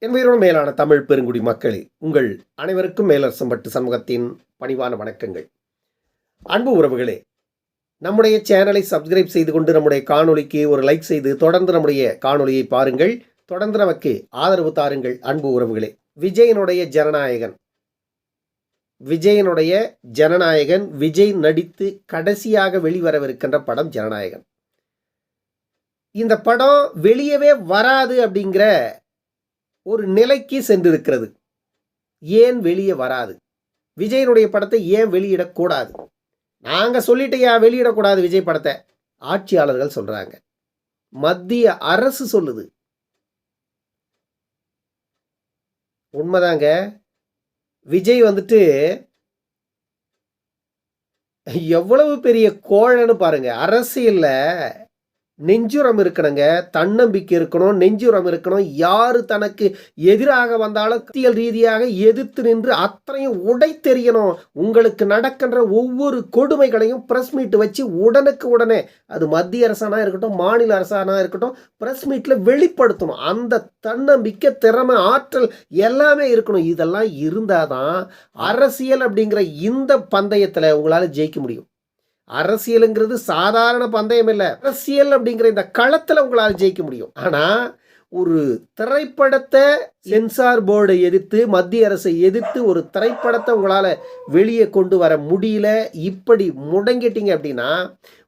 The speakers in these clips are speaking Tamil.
என்பதோடு மேலான தமிழ் பெருங்குடி மக்களே உங்கள் அனைவருக்கும் மேலரசம்பட்டு சமூகத்தின் பணிவான வணக்கங்கள். அன்பு உறவுகளே நம்முடைய சேனலை சப்ஸ்கிரைப் செய்து கொண்டு நம்முடைய காணொலிக்கு ஒரு லைக் செய்து தொடர்ந்து நம்முடைய காணொலியை பாருங்கள். தொடர்ந்து நமக்கு ஆதரவு தாருங்கள் அன்பு உறவுகளே. விஜயனுடைய ஜனநாயகன். விஜயனுடைய ஜனநாயகன் விஜய் நடித்து கடைசியாக வெளிவரவிருக்கின்ற படம் ஜனநாயகன். இந்த படம் வெளியவே வராது அப்படிங்கிற ஒரு நிலைக்கு சென்றிருக்கிறது. ஏன் வெளியே வராது? விஜயனுடைய படத்தை ஏன் வெளியிடக்கூடாது நாங்கள் சொல்லிட்டையா வெளியிடக்கூடாது விஜய் படத்தை? ஆட்சியாளர்கள் சொல்கிறாங்க மத்திய அரசு சொல்லுது. உண்மைதாங்க. விஜய் வந்துட்டு எவ்வளவு பெரிய கோழன்னு பாருங்க. அரசியலில் நெஞ்சுரம் இருக்கணுங்க தன்னம்பிக்கை இருக்கணும் நெஞ்சுரம் இருக்கணும். யாரு தனக்கு எதிராக வந்தாலும் கத்தியல் ரீதியாக எதிர்த்து நின்று அத்தனையும் உடை தெரியணும் உங்களுக்கு நடக்கின்ற ஒவ்வொரு கொடுமைகளையும் பிரஸ் மீட் வச்சு உடனுக்கு உடனே அது மத்திய அரசானா இருக்கட்டும் மாநில அரசானா இருக்கட்டும் பிரஸ் மீட்ல வெளிப்படுத்தணும். அந்த தன்னம்பிக்கை திறமை ஆற்றல் எல்லாமே இருக்கணும். இதெல்லாம் இருந்தாதான் அரசியல் அப்படிங்கிற இந்த பந்தயத்தில் உங்களால் ஜெயிக்க முடியும். அரசியலுங்கிறது சாதாரண பந்தயம் இல்லை. அரசியல் அப்படிங்கிற இந்த களத்தில் உங்களால் ஜெயிக்க முடியும். ஆனால் ஒரு திரைப்படத்தை சென்சார் போர்டை எதிர்த்து மத்திய அரசை எதிர்த்து ஒரு திரைப்படத்தை உங்களால் வெளியே கொண்டு வர முடியல இப்படி முடங்கிட்டீங்க அப்படின்னா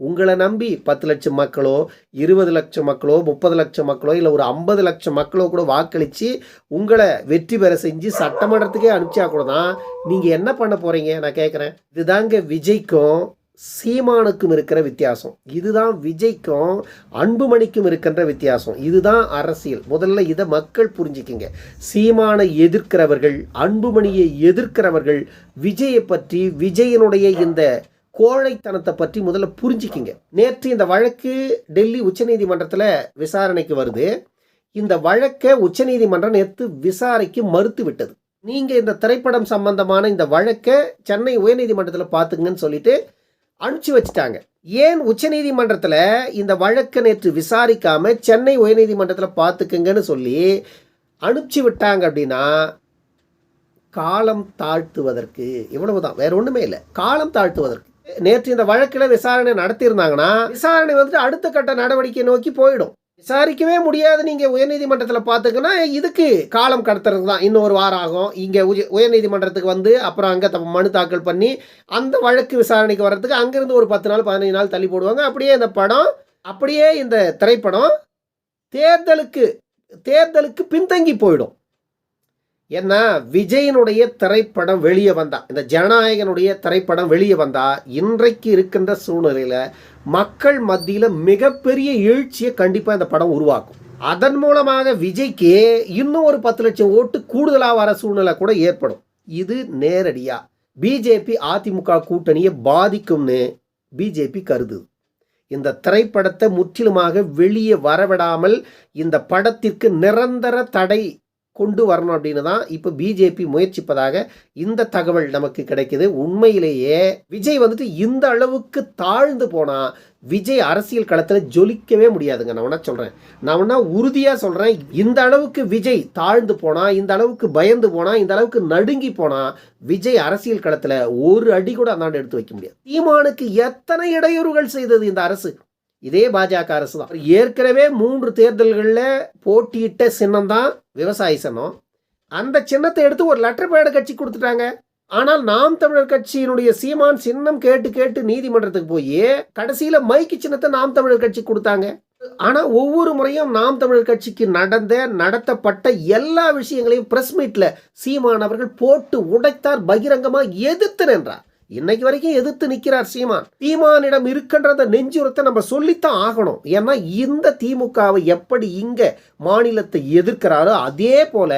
உங்களை நம்பி பத்து லட்சம் மக்களோ இருபது லட்சம் மக்களோ முப்பது லட்சம் மக்களோ இல்லை ஒரு ஐம்பது லட்சம் மக்களோ கூட வாக்களித்து உங்களை வெற்றி பெற செஞ்சு சட்டமன்றத்துக்கே அனுப்பிச்சா கூட தான் நீங்கள் என்ன பண்ண போகிறீங்க நான் கேட்குறேன் இதுதாங்க விஜய்க்கும் சீமானுக்கும் இருக்கிற வித்தியாசம். இதுதான் விஜய்க்கும் அன்புமணிக்கும் இருக்கின்ற வித்தியாசம். இதுதான் அரசியல். முதல்ல இதை மக்கள் புரிஞ்சுக்கிங்க. சீமானை எதிர்க்கிறவர்கள் அன்புமணியை எதிர்க்கிறவர்கள் விஜயை பற்றி விஜயனுடைய இந்த கோழைத்தனத்தை பற்றி முதல்ல புரிஞ்சுக்கிங்க. நேற்று இந்த வழக்கு டெல்லி உச்சநீதிமன்றத்தில் விசாரணைக்கு வருது. இந்த வழக்கை உச்சநீதிமன்றம் நேற்று விசாரிக்க மறுத்து விட்டது நீங்கள் இந்த திரைப்படம் சம்பந்தமான இந்த வழக்கை சென்னை உயர்நீதிமன்றத்தில் பார்த்துங்கன்னு சொல்லிட்டு அனுப்பிச்சு வச்சுட்டாங்க. ஏன் உச்சநீதிமன்றத்தில் இந்த வழக்கை நேற்று விசாரிக்காமல் சென்னை உயர்நீதிமன்றத்தில் பார்த்துக்குங்கன்னு சொல்லி அனுப்பிச்சு விட்டாங்க அப்படின்னா காலம் தாழ்த்துவதற்கு இவ்வளவுதான். வேற ஒன்றுமே இல்லை. காலம் தாழ்த்துவதற்கு. நேற்று இந்த வழக்கில் விசாரணை நடத்தியிருந்தாங்கன்னா விசாரணை வந்துட்டு அடுத்த கட்ட நடவடிக்கை நோக்கி போயிடும். விசாரிக்கவே முடியாது. நீங்கள் உயர்நீதிமன்றத்தில் பார்த்துங்கன்னா இதுக்கு காலம் கடத்துறது தான். இன்னும் ஒரு வாரம் ஆகும். இங்கே உய உயர்நீதிமன்றத்துக்கு வந்து அப்புறம் அங்கே த மனு தாக்கல் பண்ணி அந்த வழக்கு விசாரணைக்கு வர்றதுக்கு அங்கேருந்து ஒரு பத்து நாள் பதினஞ்சு நாள் தள்ளி போடுவாங்க. அப்படியே இந்த படம் அப்படியே இந்த திரைப்படம் தேர்தலுக்கு தேர்தலுக்கு பின்தங்கி போயிடும். ஏன்னா விஜயனுடைய திரைப்படம் வெளியே வந்தா இந்த ஜனநாயகனுடைய திரைப்படம் வெளியே வந்தா இன்றைக்கு இருக்கின்ற சூழ்நிலையில் மக்கள் மத்தியில் மிகப்பெரிய எழுச்சியை கண்டிப்பாக இந்த படம் உருவாக்கும். அதன் மூலமாக விஜய்க்கு இன்னும் ஒரு பத்து லட்சம் ஓட்டு கூடுதலாக வர சூழ்நிலை கூட ஏற்படும். இது நேரடியாக பிஜேபி அதிமுக கூட்டணியை பாதிக்கும்னு பிஜேபி கருதுது இந்த திரைப்படத்தை முற்றிலுமாக வெளியே வரவிடாமல் இந்த படத்திற்கு நிரந்தர தடை கொண்டு வரணும் அப்படின்னு தான் இப்போ பிஜேபி முயற்சிப்பதாக இந்த தகவல் நமக்கு கிடைக்குது. உண்மையிலேயே விஜய் வந்துட்டு இந்த அளவுக்கு தாழ்ந்து போனால் விஜய் அரசியல் களத்தில் ஜொலிக்கவே முடியாதுங்க. நான் வேணா சொல்கிறேன் நான் வேணா உறுதியாக சொல்கிறேன் இந்த அளவுக்கு விஜய் தாழ்ந்து போனால் இந்த அளவுக்கு பயந்து போனால் இந்த அளவுக்கு நடுங்கி போனால் விஜய் அரசியல் களத்தில் ஒரு அடி கூட அந்தாண்டு எடுத்து வைக்க முடியாது. தீமானுக்கு எத்தனை இடையூறுகள் செய்தது இந்த அரசு? இதே பாஜக அரசு தான் ஏற்கனவே மூன்று தேர்தல்களில் போட்டியிட்ட சின்னம் தான் விவசாய சின்னம். அந்த சின்னத்தை எடுத்து ஒரு லெட்டர் பேடு கட்சி கொடுத்துட்டாங்க. ஆனால் நாம் தமிழர் கட்சியினுடைய சீமான் சின்னம் கேட்டு கேட்டு நீதிமன்றத்துக்கு போய் கடைசியில் மைக்கு சின்னத்தை நாம் தமிழர் கட்சி கொடுத்தாங்க. ஆனால் ஒவ்வொரு முறையும் நாம் தமிழர் கட்சிக்கு நடந்த நடத்தப்பட்ட எல்லா விஷயங்களையும் பிரஸ் மீட்டில் சீமான் அவர்கள் போட்டு உடைத்தார் பகிரங்கமாக எதிர்த்து நின்றார். இன்னைக்கு வரைக்கும் எதிர்த்து நிற்கிறார் சீமான். சீமானிடம் இருக்கின்ற அந்த நெஞ்சுரத்தை நம்ம சொல்லித்தான் ஆகணும். ஏன்னா இந்த திமுகவை எப்படி இங்க மாநிலத்தை எதிர்க்கிறாரோ அதே போல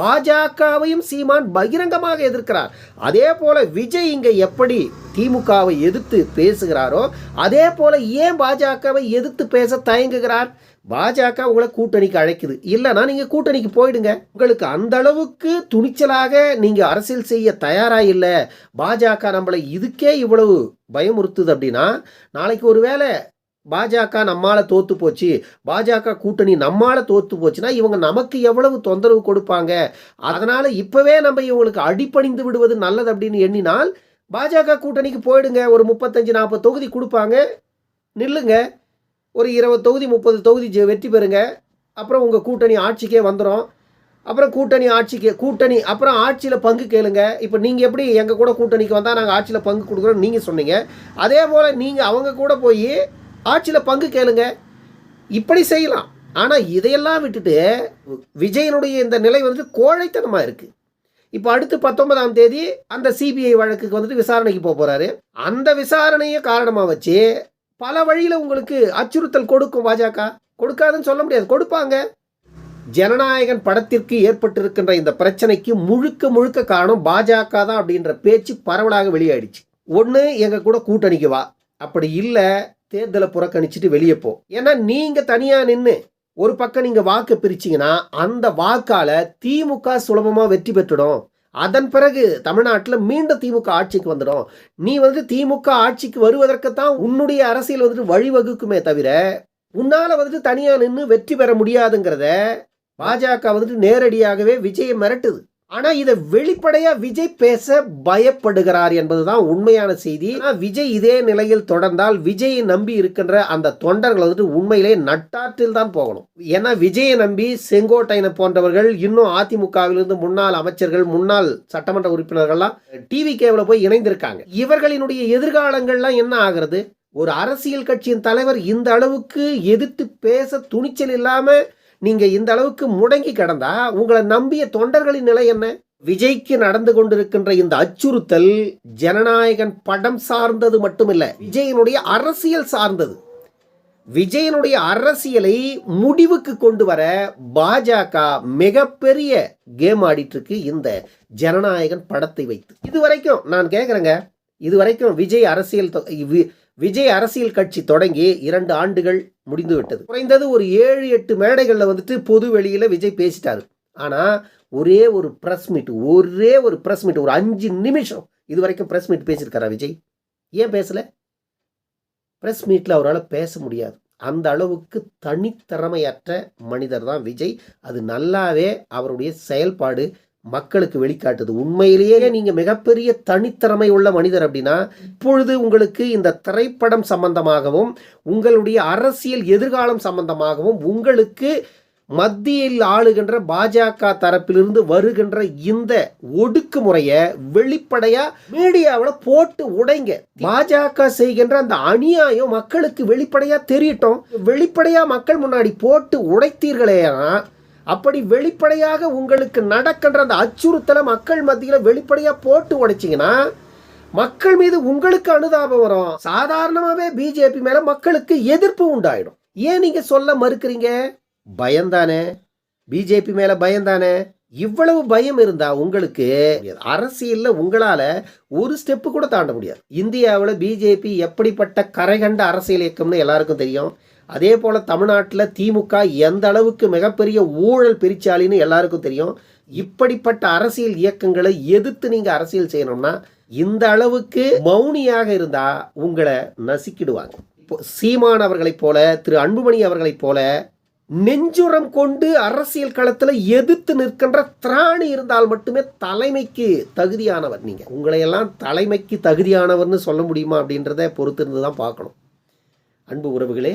பாஜகவையும் சீமான் பகிரங்கமாக எதிர்க்கிறார். அதே போல விஜய் இங்க எப்படி திமுகவை எதிர்த்து பேசுகிறாரோ அதே போல ஏன் பாஜகவை எதிர்த்து பேச தயங்குகிறார்? பாஜக உங்களை கூட்டணிக்கு அழைக்குது. இல்லைன்னா நீங்கள் கூட்டணிக்கு போயிடுங்க. உங்களுக்கு அந்த அளவுக்கு துணிச்சலாக நீங்கள் அரசியல் செய்ய தயாராக இல்லை. பாஜக நம்மளை இதுக்கே இவ்வளவு பயமுறுத்துது அப்படின்னா நாளைக்கு ஒரு வேளை பாஜக நம்மால் தோற்று போச்சு. பாஜக கூட்டணி நம்மால் தோற்று போச்சுன்னா இவங்க நமக்கு எவ்வளவு தொந்தரவு கொடுப்பாங்க? அதனால் இப்போவே நம்ம இவங்களுக்கு அடிப்பணிந்து விடுவது நல்லது அப்படின்னு எண்ணினால் பாஜக கூட்டணிக்கு போயிடுங்க. ஒரு முப்பத்தஞ்சு நாற்பது தொகுதி கொடுப்பாங்க. நில்லுங்க. ஒரு இருபது தொகுதி முப்பது தொகுதி ஜெ- வெற்றி பெறுங்க. அப்புறம் உங்கள் கூட்டணி ஆட்சிக்கே வந்துடும் அப்புறம் கூட்டணி ஆட்சிக்கு கூட்டணி அப்புறம் ஆட்சியில் பங்கு கேளுங்க. இப்போ நீங்கள் எப்படி எங்கள் கூட கூட்டணிக்கு வந்தால் நாங்கள் ஆட்சியில் பங்கு கொடுக்குறோம் நீங்கள் சொன்னீங்க. அதே போல் நீங்கள் அவங்க கூட போய் ஆட்சியில் பங்கு கேளுங்க. இப்படி செய்யலாம். ஆனால் இதையெல்லாம் விட்டுட்டு விஜயனுடைய இந்த நிலை வந்துட்டு கோழைத்தனமாக இருக்குது இப்போ அடுத்து பத்தொன்பதாம் தேதி அந்த சிபிஐ வழக்குக்கு வந்துட்டு விசாரணைக்கு போக போகிறாரு அந்த விசாரணையை காரணமாக வச்சு பல வழியில் உங்களுக்கு அச்சுறுத்தல் கொடுக்கும் பாஜக. கொடுக்காதுன்னு சொல்ல முடியாது. கொடுப்பாங்க. ஜனநாயகன் படத்திற்கு ஏற்பட்டிருக்கின்ற இந்த பிரச்சனைக்கு முழுக்க முழுக்க காரணம் பாஜக தான் அப்படின்ற பேச்சு பரவலாக வெளியாயிடுச்சு. ஒன்று எங்கள் கூட கூட்டணிக்கு வா. அப்படி இல்லை தேர்தலை புறக்கணிச்சிட்டு வெளியே போ. ஏன்னா நீங்கள் தனியாக நின்று ஒரு பக்கம் நீங்கள் வாக்கு பிரிச்சிங்கன்னா அந்த வாக்கால திமுக சுலபமாக வெற்றி பெற்றுடும். அதன் பிறகு தமிழ்நாட்டில் மீண்டும் திமுக ஆட்சிக்கு வந்துடும். நீ வந்து திமுக ஆட்சிக்கு வருவதற்குத்தான் உன்னுடைய அரசியல் வந்துட்டு வழிவகுக்குமே தவிர உன்னால் வந்துட்டு தனியாக நின்று வெற்றி பெற முடியாதுங்கிறத பாஜக வந்துட்டு நேரடியாகவே விஜயை மிரட்டுது. ஆனா இதை வெளிப்படையா விஜய் பேச பயப்படுகிறார் என்பதுதான் உண்மையான செய்தி. விஜய் இதே நிலையில் தொடர்ந்தால் விஜயை நம்பி இருக்கின்ற அந்த தொண்டர்கள் வந்துட்டு உண்மையிலே நட்டாற்றில் தான் போகணும். ஏன்னா விஜயை நம்பி செங்கோட்டையனை போன்றவர்கள் இன்னும் அதிமுகவிலிருந்து முன்னாள் அமைச்சர்கள் முன்னாள் சட்டமன்ற உறுப்பினர்கள்லாம் டிவி கேவில் போய் இணைந்திருக்காங்க. இவர்களினுடைய எதிர்காலங்கள்லாம் என்ன ஆகிறது? ஒரு அரசியல் கட்சியின் தலைவர் இந்த அளவுக்கு எதிர்த்து பேச துணிச்சல் இல்லாமல் நீங்கள் இந்த அளவுக்கு முடங்கி கிடந்தா உங்களை நம்பிய தொண்டர்களின் நிலை என்ன? விஜய்க்கு நடந்து கொண்டிருக்கின்ற இந்த அச்சுறுத்தல் ஜனநாயகன் படம் சார்ந்தது மட்டுமில்லை விஜயனுடைய அரசியல் சார்ந்தது. விஜயனுடைய அரசியலை முடிவுக்கு கொண்டு வர பாஜக மிகப்பெரிய கேம் ஆடிட்டு இருக்கு இந்த ஜனநாயகன் படத்தை வைத்து. இது வரைக்கும் நான் கேட்குறேங்க இது வரைக்கும் விஜய் அரசியல் விஜய் அரசியல் கட்சி தொடங்கி இரண்டு ஆண்டுகள் முடிந்து விட்டது குறைந்தது ஒரு ஏழு எட்டு மேடைகளில் வந்துட்டு பொது வெளியில் விஜய் பேசிட்டார். ஆனால் ஒரே ஒரு ப்ரெஸ் மீட் ஒரே ஒரு ப்ரெஸ் மீட் ஒரு அஞ்சு நிமிஷம் இது வரைக்கும் ப்ரெஸ் மீட் பேசியிருக்காரா விஜய்? ஏன் பேசலை? ப்ரெஸ் மீட்டில் அவரால் பேச முடியாது. அந்த அளவுக்கு தனித்திறமையற்ற மனிதர் தான் விஜய். அது நல்லாவே அவருடைய செயல்பாடு மக்களுக்கு வெளிக்காட்டுது. உண்மையிலேயே நீங்க மிகப்பெரிய தனித்திறமை உள்ள மனிதர் அப்படின்னா இப்பொழுது உங்களுக்கு இந்த திரைப்படம் சம்பந்தமாகவும் உங்களுடைய அரசியல் எதிர்காலம் சம்பந்தமாகவும் உங்களுக்கு மத்தியில் ஆளுகின்ற பாஜக தரப்பிலிருந்து வருகின்ற இந்த ஒடுக்குமுறையை வெளிப்படையா மீடியாவில் போட்டு உடைங்க. பாஜக செய்கின்ற அந்த அநியாயம் மக்களுக்கு வெளிப்படையா தெரியட்டும். வெளிப்படையா மக்கள் முன்னாடி போட்டு உடைத்தீர்களேனா அப்படி வெளிப்படையாக உங்களுக்கு நடக்கின்ற அந்த அச்சுறுத்தலை மக்கள் மத்தியில் வெளிப்படையாக போட்டு உடைச்சிங்கன்னா மக்கள் மீது உங்களுக்கு அனுதாபம் வரும். சாதாரணமாகவே பிஜேபி மேலே மக்களுக்கு எதிர்ப்பு உண்டாயிடும். ஏன் நீங்கள் சொல்ல மறுக்கிறீங்க? பயம்தானே பிஜேபி மேலே பயம்தானே இவ்வளவு பயம் இருந்தா உங்களுக்கு அரசியல்ல உங்களால ஒரு ஸ்டெப்பு கூட தாண்ட முடியாது. இந்தியாவில் பிஜேபி எப்படிப்பட்ட கரைகண்ட அரசியல் இயக்கம்னு எல்லாருக்கும் தெரியும். அதே போல் தமிழ்நாட்டில் திமுக எந்த அளவுக்கு மிகப்பெரிய ஊழல் பிரிச்சாலின்னு எல்லாருக்கும் தெரியும். இப்படிப்பட்ட அரசியல் இயக்கங்களை எதிர்த்து நீங்கள் அரசியல் செய்யணும்னா இந்த அளவுக்கு மௌனியாக இருந்தால் உங்களை நசுக்கிடுவாங்க. இப்போ சீமான் அவர்களைப் போல திரு அன்புமணி அவர்களைப் போல நெஞ்சுரம் கொண்டு அரசியல் களத்தில் எதிர்த்து நிற்கின்ற திராணி இருந்தால் மட்டுமே தலைமைக்கு தகுதியானவர் நீங்கள் உங்களையெல்லாம் தலைமைக்கு தகுதியானவர்னு சொல்ல முடியுமா அப்படின்றத பொறுத்திருந்து தான் பார்க்கணும். அன்பு உறவுகளே